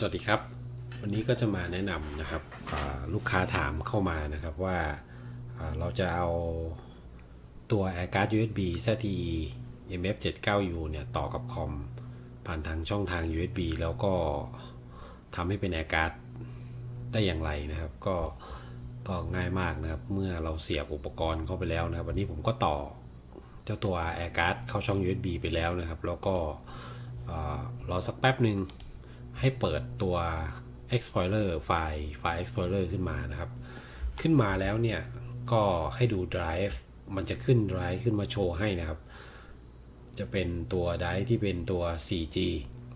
สวัสดีครับ วันนี้ก็จะมาแนะนำนะครับลูกค้าถามเข้ามานะครับว่าเราจะเอาตัว Air Card USB ZTE MF79U เนี่ยต่อกับคอมผ่านทางช่องทาง USB แล้วก็ทำให้เป็น Air Card ได้อย่างไรนะครับ ก็ก็ง่ายมากนะครับ เมื่อเราเสียบอุปกรณ์เข้าไปแล้วนะครับ วันนี้ผมก็ต่อเจ้าตัว Air Card เข้าช่อง USB ไปแล้วนะครับ แล้วก็อ่ารอสักแป๊บหนึ่ง ให้เปิดตัว Explorer ไฟล์ไฟล์ Explorer ขึ้นมานะครับ ขึ้นมาแล้วเนี่ยก็ให้ดู Drive มันจะขึ้น Drive ขึ้นมาโชว์ให้นะครับ จะเป็นตัว Drive ที่เป็นตัว 4G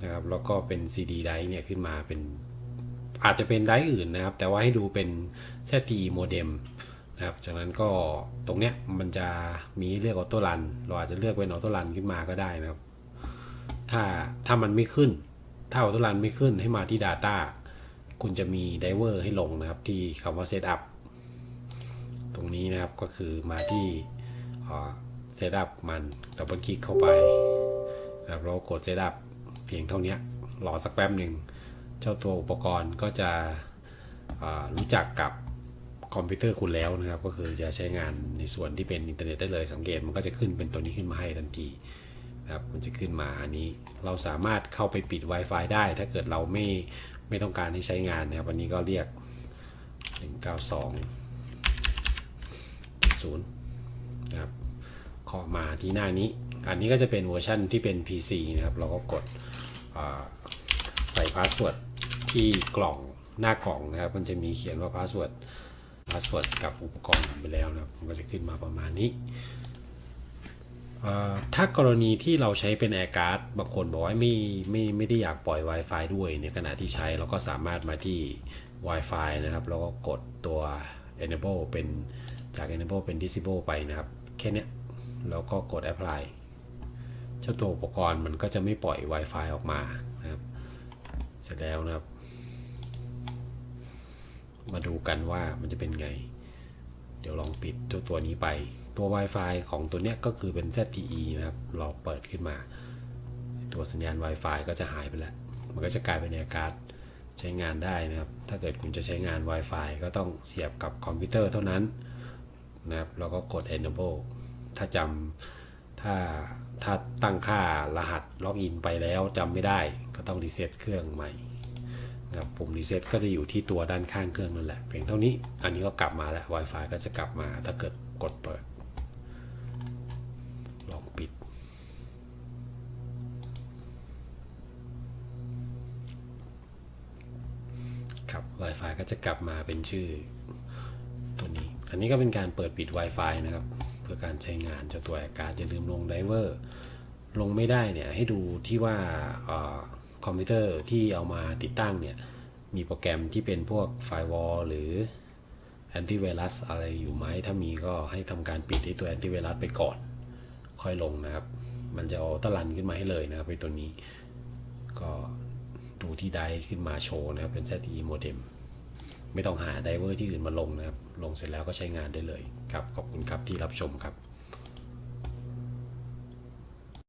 นะครับแล้วก็เป็น CD Drive เนี่ยขึ้นมาเป็นอาจจะเป็น Drive อื่นนะครับ แต่ว่าให้ดูเป็น ZTE modem นะครับจากนั้นก็ตรงเนี้ยมันจะมีเลือกออโต้รัน เราอาจจะเลือกเป็นออโต้รันขึ้นมาก็ได้นะครับ ถ้าถ้ามันไม่ขึ้น ถ้าออโต้รันไม่ขึ้นให้มาที่ Data คุณจะมีไดเวอร์ให้ลงนะครับที่คำว่า Setup ตรงนี้นะครับก็คือมาที่ Setup มันดับเบิลคลิกเข้าไปนะครับแล้วกด Setup เพียงเท่านี้รอสักแป๊บหนึ่ง เจ้าตัวอุปกรณ์ก็จะรู้จักกับคอมพิวเตอร์คุณแล้วนะครับ ก็คือจะใช้งานในส่วนที่เป็นอินเทอร์เน็ตได้เลยสังเกตมันก็จะขึ้นเป็นตัวนี้ขึ้นมาให้ทันที นะครับมันจะขึ้นมาอันนี้เราสามารถเข้าไปปิด Wi-Fi ได้ ถ้าเกิดเราไม่ไม่ต้องการให้ใช้งานนะครับ วันนี้ก็เรียก 192 0นะครับขอมาที่หน้านี้ อันนี้ก็จะเป็นเวอร์ชันที่เป็น PC นะครับ เราก็กดใส่พาสเวิร์ดที่กล่องหน้ากล่องนะครับ มันจะมีเขียนว่าพาสเวิร์ดพาสเวิร์ดกับอุปกรณ์ไปแล้วนะครับ มันก็จะขึ้นมาประมาณนี้ ถ้ากรณีที่เราใช้เป็น Air Card บางคนบอกว่าไม่ไม่ไม่ได้อยากปล่อย Wi-Fi ด้วย ในขณะที่ใช้เราก็สามารถมาที่ Wi-Fi นะครับ แล้วก็กดตัว Enable เป็นจาก Enable เป็น Disable ไปนะครับ แค่นี้แล้วก็กด Apply เจ้าตัวอุปกรณ์มันก็จะไม่ปล่อย Wi-Fi ออกมานะครับ เสร็จแล้วนะครับ มาดูกันว่ามันจะเป็นไง เดี๋ยวลองปิดตัวตัวนี้ไป ตัว Wi-Fi ของตัวเนี้ยก็คือเป็น ZTE นะครับ เราเปิดขึ้นมา ตัวสัญญาณ Wi-Fi ก็จะหายไปแล้ว มันก็จะกลายเป็นแอร์การ์ดใช้งานได้นะครับ ถ้าเกิดคุณจะใช้งาน Wi-Fi ก็ต้องเสียบกับคอมพิวเตอร์เท่านั้นนะครับแล้วก็กด enable ถ้าจำถ้าถ้าตั้งค่ารหัสล็อกอินไปแล้วจำไม่ได้ ก็ต้องรีเซ็ตเครื่องใหม่นะครับปุ่มรีเซ็ตก็จะอยู่ที่ตัวด้านข้างเครื่องนั่นแหละ เพียงเท่านี้ อันนี้ก็กลับมาแล้ว Wi-Fi ก็จะกลับมา ถ้าเกิดกดเปิด Wi-Fi ก็จะกลับมาเป็นชื่อตัวนี้ อันนี้ก็เป็นการเปิดปิด Wi-Fi นะครับ เพื่อการใช้งานเจ้าตัวอาการอย่าลืมลงไดเวอร์ลงไม่ได้เนี่ยให้ดูที่ว่าออคอมพิวเตอร์ที่เอามาติดตั้งเนี่ยมีโปรแกรมที่เป็นพวกไฟวอลหรือแอนตี้ไวรัสอะไรอยู่ไหม ถ้ามีก็ให้ทำการปิดที่ตัวแอนตี้ไวรัสไปก่อน ค่อยลงนะครับ มันจะเอาตลันขึ้นมาให้เลยนะครับไอตัวนี้ ก็ ดูที่ได้ขึ้นมาโชว์นะครับ เป็น ZTE modem ไม่ต้องหาไดเวอร์ที่อื่นมาลงนะครับ ลงเสร็จแล้วก็ใช้งานได้เลยครับ ขอบคุณครับที่รับชมครับ